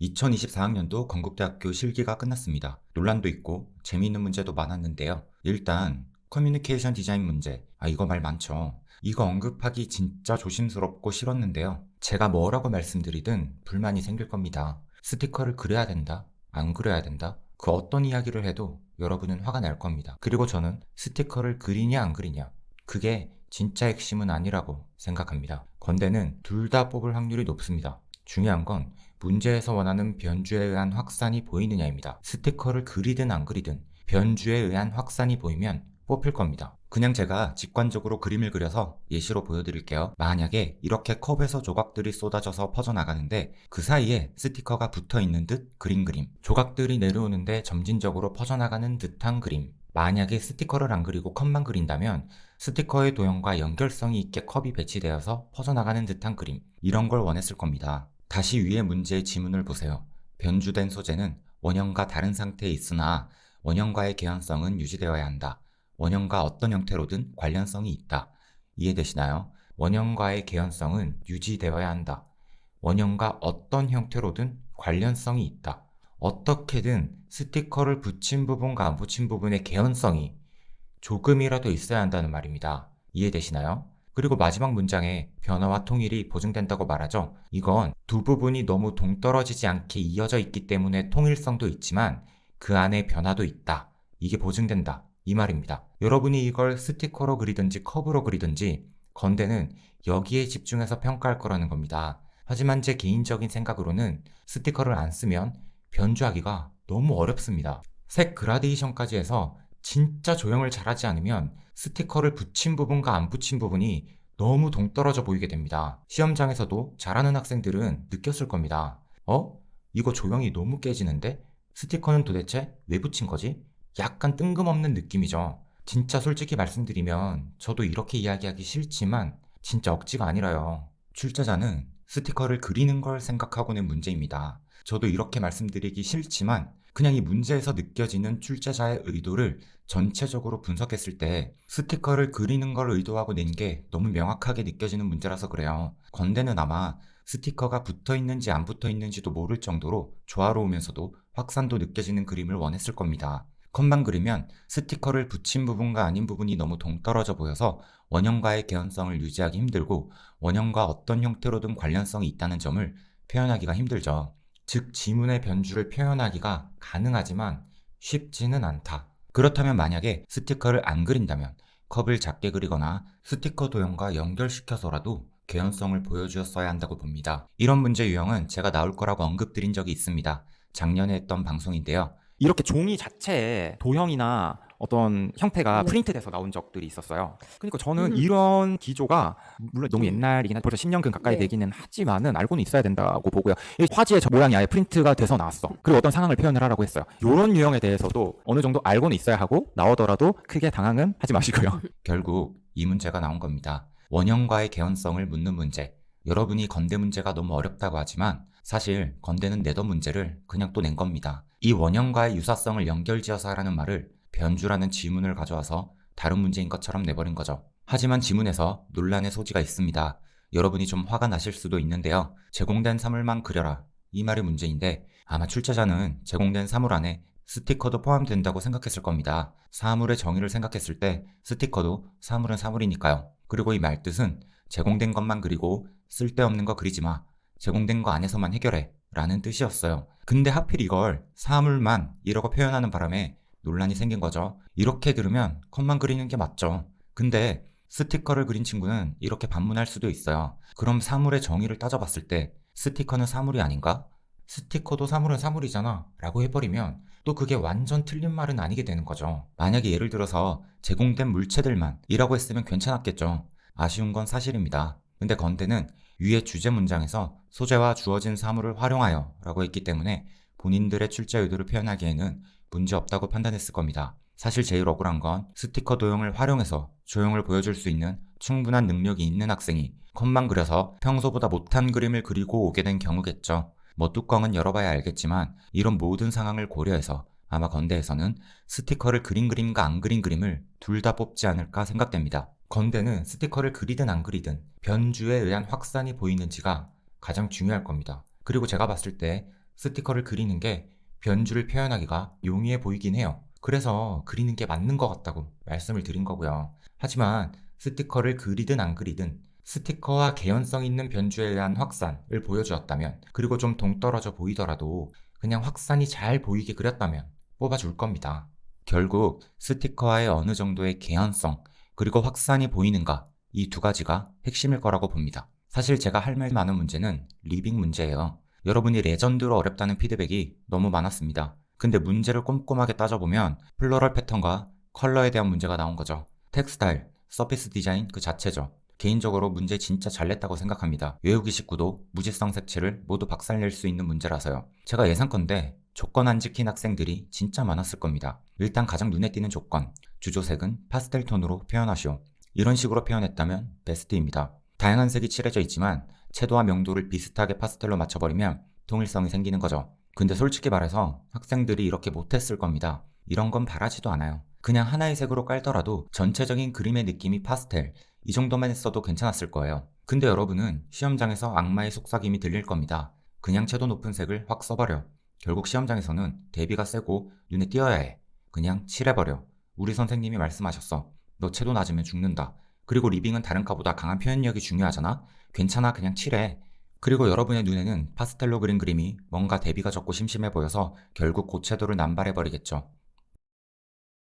2024학년도 건국대학교 실기가 끝났습니다. 논란도 있고 재미있는 문제도 많았는데요. 일단 커뮤니케이션 디자인 문제. 아 이거 말 많죠. 이거 언급하기 진짜 조심스럽고 싫었는데요. 제가 뭐라고 말씀드리든 불만이 생길 겁니다. 스티커를 그려야 된다. 안 그려야 된다. 그 어떤 이야기를 해도 여러분은 화가 날 겁니다. 그리고 저는 스티커를 그리냐 안 그리냐. 그게 진짜 핵심은 아니라고 생각합니다. 건대는 둘 다 뽑을 확률이 높습니다. 중요한 건 문제에서 원하는 변주에 의한 확산이 보이느냐입니다. 스티커를 그리든 안 그리든 변주에 의한 확산이 보이면 뽑힐 겁니다. 그냥 제가 직관적으로 그림을 그려서 예시로 보여드릴게요. 만약에 이렇게 컵에서 조각들이 쏟아져서 퍼져나가는데 그 사이에 스티커가 붙어 있는 듯 그린 그림. 조각들이 내려오는데 점진적으로 퍼져나가는 듯한 그림. 만약에 스티커를 안 그리고 컵만 그린다면 스티커의 도형과 연결성이 있게 컵이 배치되어서 퍼져나가는 듯한 그림. 이런 걸 원했을 겁니다. 다시 위의 문제의 지문을 보세요. 변주된 소재는 원형과 다른 상태에 있으나 원형과의 개연성은 유지되어야 한다. 원형과 어떤 형태로든 관련성이 있다. 이해되시나요? 원형과의 개연성은 유지되어야 한다. 원형과 어떤 형태로든 관련성이 있다. 어떻게든 스티커를 붙인 부분과 안 붙인 부분의 개연성이 조금이라도 있어야 한다는 말입니다. 이해되시나요? 그리고 마지막 문장에 변화와 통일이 보증된다고 말하죠. 이건 두 부분이 너무 동떨어지지 않게 이어져 있기 때문에 통일성도 있지만 그 안에 변화도 있다. 이게 보증된다. 이 말입니다. 여러분이 이걸 스티커로 그리든지 컵으로 그리든지 건대는 여기에 집중해서 평가할 거라는 겁니다. 하지만 제 개인적인 생각으로는 스티커를 안 쓰면 변주하기가 너무 어렵습니다. 색 그라데이션까지 해서 진짜 조형을 잘하지 않으면 스티커를 붙인 부분과 안 붙인 부분이 너무 동떨어져 보이게 됩니다. 시험장에서도 잘하는 학생들은 느꼈을 겁니다. 어? 이거 조형이 너무 깨지는데? 스티커는 도대체 왜 붙인 거지? 약간 뜬금없는 느낌이죠. 진짜 솔직히 말씀드리면 저도 이렇게 이야기하기 싫지만 진짜 억지가 아니라요. 출제자는 스티커를 그리는 걸 생각하고 낸 문제입니다. 저도 이렇게 말씀드리기 싫지만 그냥 이 문제에서 느껴지는 출제자의 의도를 전체적으로 분석했을 때 스티커를 그리는 걸 의도하고 낸 게 너무 명확하게 느껴지는 문제라서 그래요. 건대는 아마 스티커가 붙어 있는지 안 붙어 있는지도 모를 정도로 조화로우면서도 확산도 느껴지는 그림을 원했을 겁니다. 컷만 그리면 스티커를 붙인 부분과 아닌 부분이 너무 동떨어져 보여서 원형과의 개연성을 유지하기 힘들고 원형과 어떤 형태로든 관련성이 있다는 점을 표현하기가 힘들죠. 즉 지문의 변주를 표현하기가 가능하지만 쉽지는 않다. 그렇다면 만약에 스티커를 안 그린다면 컵을 작게 그리거나 스티커 도형과 연결시켜서라도 개연성을 보여주었어야 한다고 봅니다. 이런 문제 유형은 제가 나올 거라고 언급드린 적이 있습니다. 작년에 했던 방송인데요. 이렇게 종이 자체에 도형이나 어떤 형태가 네. 프린트돼서 나온 적들이 있었어요. 그러니까 저는 음. 이런 기조가 물론 너무 옛날이긴 한 벌써 10년 근 가까이 네. 되기는 하지만은 알고는 있어야 된다고 보고요. 이 화지의 저 모양이 아예 프린트가 돼서 나왔어. 그리고 어떤 상황을 표현을 하라고 했어요. 이런 유형에 대해서도 어느 정도 알고는 있어야 하고 나오더라도 크게 당황은 하지 마시고요. 결국 이 문제가 나온 겁니다. 원형과의 개연성을 묻는 문제. 여러분이 건대 문제가 너무 어렵다고 하지만 사실 건대는 내던 문제를 그냥 또 낸 겁니다. 이 원형과의 유사성을 연결지어서 하라는 말을 변주라는 지문을 가져와서 다른 문제인 것처럼 내버린 거죠. 하지만 지문에서 논란의 소지가 있습니다. 여러분이 좀 화가 나실 수도 있는데요. 제공된 사물만 그려라. 이 말이 문제인데 아마 출제자는 제공된 사물 안에 스티커도 포함된다고 생각했을 겁니다. 사물의 정의를 생각했을 때 스티커도 사물은 사물이니까요. 그리고 이 말뜻은 제공된 것만 그리고 쓸데없는 거 그리지 마. 제공된 거 안에서만 해결해. 라는 뜻이었어요. 근데 하필 이걸 사물만 이라고 표현하는 바람에 논란이 생긴 거죠. 이렇게 들으면 컷만 그리는 게 맞죠. 근데 스티커를 그린 친구는 이렇게 반문할 수도 있어요. 그럼 사물의 정의를 따져봤을 때 스티커는 사물이 아닌가? 스티커도 사물은 사물이잖아. 라고 해버리면 또 그게 완전 틀린 말은 아니게 되는 거죠. 만약에 예를 들어서 제공된 물체들만 이라고 했으면 괜찮았겠죠. 아쉬운 건 사실입니다. 근데 건대는 위의 주제 문장에서 소재와 주어진 사물을 활용하여 라고 했기 때문에 본인들의 출제 의도를 표현하기에는 문제 없다고 판단했을 겁니다. 사실 제일 억울한 건 스티커 도형을 활용해서 조형을 보여줄 수 있는 충분한 능력이 있는 학생이 컷만 그려서 평소보다 못한 그림을 그리고 오게 된 경우겠죠. 뭐 뚜껑은 열어봐야 알겠지만 이런 모든 상황을 고려해서 아마 건대에서는 스티커를 그린 그림과 안 그린 그림을 둘 다 뽑지 않을까 생각됩니다. 건대는 스티커를 그리든 안 그리든 변주에 의한 확산이 보이는지가 가장 중요할 겁니다. 그리고 제가 봤을 때 스티커를 그리는 게 변주를 표현하기가 용이해 보이긴 해요. 그래서 그리는 게 맞는 것 같다고 말씀을 드린 거고요. 하지만 스티커를 그리든 안 그리든 스티커와 개연성 있는 변주에 대한 확산을 보여주었다면 그리고 좀 동떨어져 보이더라도 그냥 확산이 잘 보이게 그렸다면 뽑아줄 겁니다. 결국 스티커와의 어느 정도의 개연성 그리고 확산이 보이는가 이 두 가지가 핵심일 거라고 봅니다. 사실 제가 할 말 많은 문제는 리빙 문제예요. 여러분이 레전드로 어렵다는 피드백이 너무 많았습니다. 근데 문제를 꼼꼼하게 따져보면 플로럴 패턴과 컬러에 대한 문제가 나온 거죠. 텍스타일, 서피스 디자인 그 자체죠. 개인적으로 문제 진짜 잘 냈다고 생각합니다. 외우기 식구도 무지성 색채를 모두 박살낼 수 있는 문제라서요. 제가 예상컨대 조건 안 지킨 학생들이 진짜 많았을 겁니다. 일단 가장 눈에 띄는 조건, 주조색은 파스텔 톤으로 표현하시오. 이런 식으로 표현했다면 베스트입니다. 다양한 색이 칠해져 있지만 채도와 명도를 비슷하게 파스텔로 맞춰버리면 통일성이 생기는 거죠. 근데 솔직히 말해서 학생들이 이렇게 못했을 겁니다. 이런 건 바라지도 않아요. 그냥 하나의 색으로 깔더라도 전체적인 그림의 느낌이 파스텔, 이 정도만 했어도 괜찮았을 거예요. 근데 여러분은 시험장에서 악마의 속삭임이 들릴 겁니다. 그냥 채도 높은 색을 확 써버려. 결국 시험장에서는 대비가 세고 눈에 띄어야 해. 그냥 칠해버려. 우리 선생님이 말씀하셨어. 너 채도 낮으면 죽는다. 그리고 리빙은 다른 과보다 강한 표현력이 중요하잖아? 괜찮아, 그냥 칠해. 그리고 여러분의 눈에는 파스텔로 그린 그림이 뭔가 대비가 적고 심심해 보여서 결국 고채도를 남발해버리겠죠.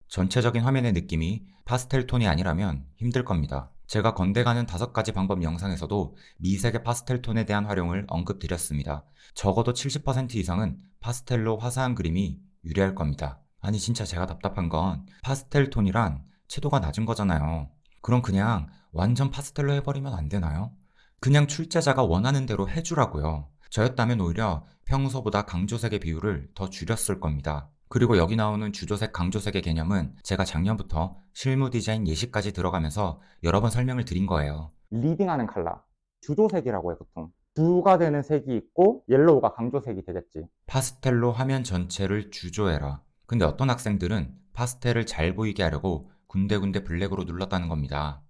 전체적인 화면의 느낌이 파스텔 톤이 아니라면 힘들 겁니다. 제가 건대가는 다섯 가지 방법 영상에서도 미색의 파스텔 톤에 대한 활용을 언급드렸습니다. 적어도 70% 이상은 파스텔로 화사한 그림이 유리할 겁니다. 아니 진짜 제가 답답한 건 파스텔 톤이란 채도가 낮은 거잖아요. 그럼 그냥 완전 파스텔로 해버리면 안 되나요? 그냥 출제자가 원하는 대로 해주라고요. 저였다면 오히려 평소보다 강조색의 비율을 더 줄였을 겁니다. 그리고 여기 나오는 주조색, 강조색의 개념은 제가 작년부터 실무 디자인 예시까지 들어가면서 여러 번 설명을 드린 거예요. 리딩하는 컬러 주조색이라고 해 보통 주가 되는 색이 있고 옐로우가 강조색이 되겠지 파스텔로 화면 전체를 주조해라. 근데 어떤 학생들은 파스텔을 잘 보이게 하려고 군데군데 블랙으로 눌렀다는 겁니다.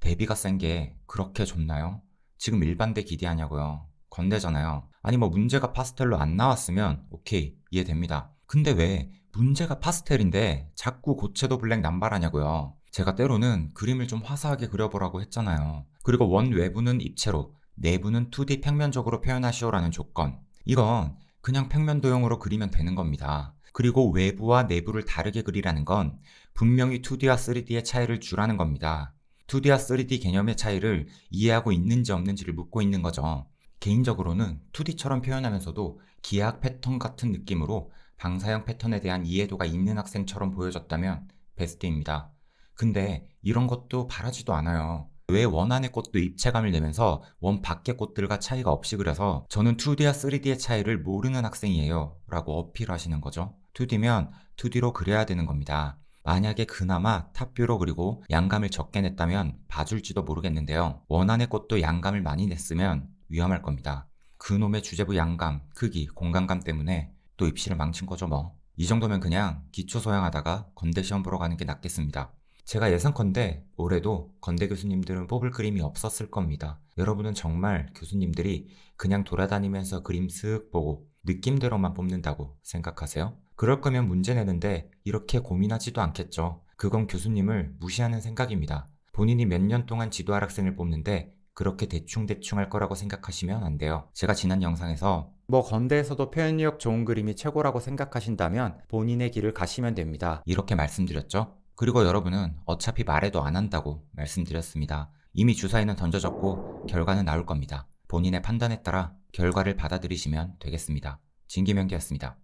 대비가 센 게 그렇게 좋나요? 지금 일반대 기대하냐고요. 건대잖아요. 아니 뭐 문제가 파스텔로 안 나왔으면 오케이 이해됩니다. 근데 왜 문제가 파스텔인데 자꾸 고채도 블랙 남발하냐고요. 제가 때로는 그림을 좀 화사하게 그려보라고 했잖아요. 그리고 원 외부는 입체로, 내부는 2D 평면적으로 표현하시오라는 조건. 이건 그냥 평면 도형으로 그리면 되는 겁니다. 그리고 외부와 내부를 다르게 그리라는 건 분명히 2D와 3D의 차이를 주라는 겁니다. 2D와 3D 개념의 차이를 이해하고 있는지 없는지를 묻고 있는 거죠. 개인적으로는 2D처럼 표현하면서도 기하학 패턴 같은 느낌으로 방사형 패턴에 대한 이해도가 있는 학생처럼 보여졌다면 베스트입니다. 근데 이런 것도 바라지도 않아요. 왜 원 안의 꽃도 입체감을 내면서 원 밖의 꽃들과 차이가 없이 그려서 저는 2D와 3D의 차이를 모르는 학생이에요 라고 어필하시는 거죠. 2D면 2D로 그려야 되는 겁니다. 만약에 그나마 탑뷰로 그리고 양감을 적게 냈다면 봐줄지도 모르겠는데요. 원안의 꽃도 양감을 많이 냈으면 위험할 겁니다. 그놈의 주제부 양감, 크기, 공간감 때문에 또 입시를 망친 거죠 뭐. 이 정도면 그냥 기초 소양하다가 건대 시험 보러 가는 게 낫겠습니다. 제가 예상컨대 올해도 건대 교수님들은 뽑을 그림이 없었을 겁니다. 여러분은 정말 교수님들이 그냥 돌아다니면서 그림 쓱 보고 느낌대로만 뽑는다고 생각하세요? 그럴 거면 문제 내는데 이렇게 고민하지도 않겠죠. 그건 교수님을 무시하는 생각입니다. 본인이 몇 년 동안 지도할 학생을 뽑는데 그렇게 대충대충 할 거라고 생각하시면 안 돼요. 제가 지난 영상에서 뭐 건대에서도 표현력 좋은 그림이 최고라고 생각하신다면 본인의 길을 가시면 됩니다. 이렇게 말씀드렸죠. 그리고 여러분은 어차피 말해도 안 한다고 말씀드렸습니다. 이미 주사위는 던져졌고 결과는 나올 겁니다. 본인의 판단에 따라 결과를 받아들이시면 되겠습니다. 진기명기였습니다.